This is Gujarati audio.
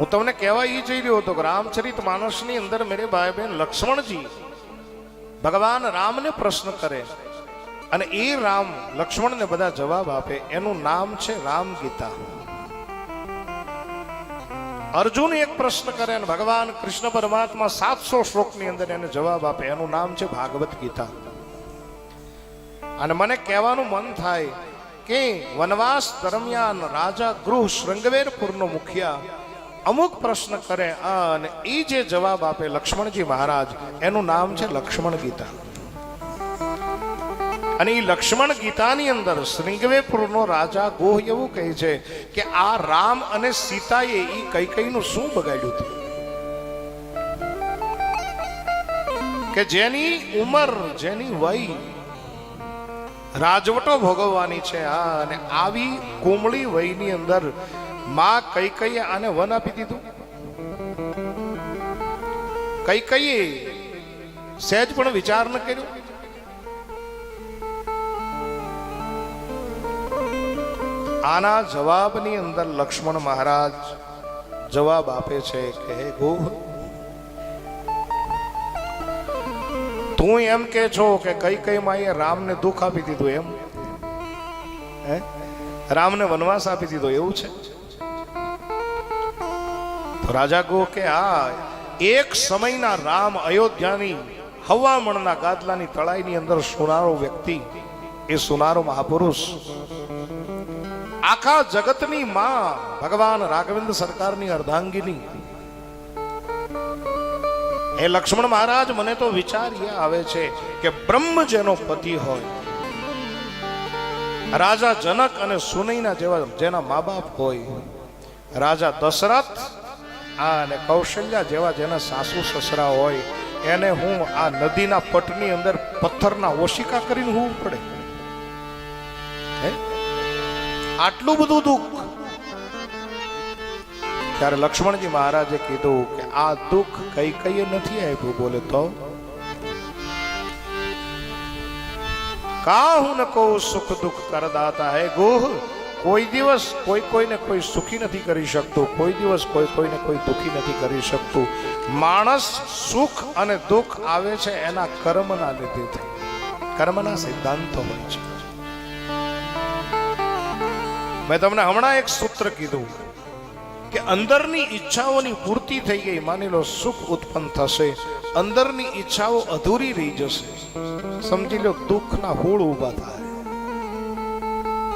હું તમને કહેવા એ જઈ રહ્યો હતો કે રામચરિત માનસની અંદર મેરે ભાઈ બહેન લક્ષ્મણજી ભગવાન રામને પ્રશ્ન કરે અને એ રામ લક્ષ્મણને બધા જવાબ આપે. એનું નામ છે રામ ગીતા અર્જુન એક પ્રશ્ન કરે અને ભગવાન કૃષ્ણ પરમાત્મા સાતસો શ્લોકની અંદર એને જવાબ આપે. એનું નામ છે ભાગવત ગીતા. અને મને કહેવાનું મન થાય કે વનવાસ દરમિયાન રાજા ગૃહ શૃંગવેરપુરનો મુખિયા અમુક પ્રશ્ન કરે અને એ જે જવાબ આપે લક્ષ્મણજી મહારાજ, એનું નામ છે લક્ષ્મણ ગીતા. અને એ લક્ષ્મણ ગીતાની અંદર શ્રીંગવેપુરનો રાજા ગોહ એવું કહે છે કે આ રામ અને સીતાએ એ કઈ કઈનું શું બગાડ્યું હતું? કે જેની ઉંમર, જેની વય રાજવટો ભોગવવાની છે, આ અને આવી કોમળી વયની અંદર માં કઈ કઈ આને વન આપી દીધું? કઈ કઈ સહેજ પણ વિચાર ન કર્યો? આના જવાબની અંદર લક્ષ્મણ મહારાજ જવાબ આપે છે કે, હે ગોહ તું એમ કે છો કે કઈ કઈ માએ રામને દુઃખ આપી દીધું એમ? હે? રામને વનવાસ આપી દીધો એવું છે? રાજા ગો કે આ એક સમયના રામ અયોધ્યાની હવામણના ગાદલાની તળાઈની અંદર સુનારો વ્યક્તિ, એ સુનારો મહાપુરુષ. આખા જગતની માં ભગવાન રાઘવેન્દ્ર સરકારની અર્ધાંગીની. એ લક્ષ્મણ મહારાજ, મને તો વિચાર એ આવે છે કે બ્રહ્મ જેનો પતિ હોય, રાજા જનક અને સુનૈના જેવા જેના મા બાપ હોય, રાજા દશરથ આ અને કૌશલ્યા જેવા જેના સાસુ સસરા હોય, એને હું આ નદીના પટની અંદર પથ્થરના ઓશિકા કરીને હોવું પડે. હે? આટલું બધું દુઃખ. ત્યારે લક્ષ્મણજી મહારાજે કીધું કે આ દુઃખ કઈ કઈ નથી આપ્યું. બોલે, તો? કાહું ન કહું સુખ દુઃખ કરદાતા હે ગોહ. કોઈ દિવસ કોઈ કોઈને કોઈ સુખી નથી કરી શકતું, કોઈ દિવસ કોઈ કોઈને કોઈ દુઃખી નથી કરી શકતું. માણસ સુખ અને દુઃખ આવે છે એના કર્મના લીધે કર્મના સિદ્ધાંતો હોય છે. મેં તમને હમણાં એક સૂત્ર કીધું કે અંદરની ઈચ્છાઓની પૂર્તિ થઈ ગઈ, માની લો સુખ ઉત્પન્ન થશે, અંદરની ઈચ્છાઓ અધૂરી રહી જશે. સમજી લો, દુઃખના હોળ ઊભા થાય.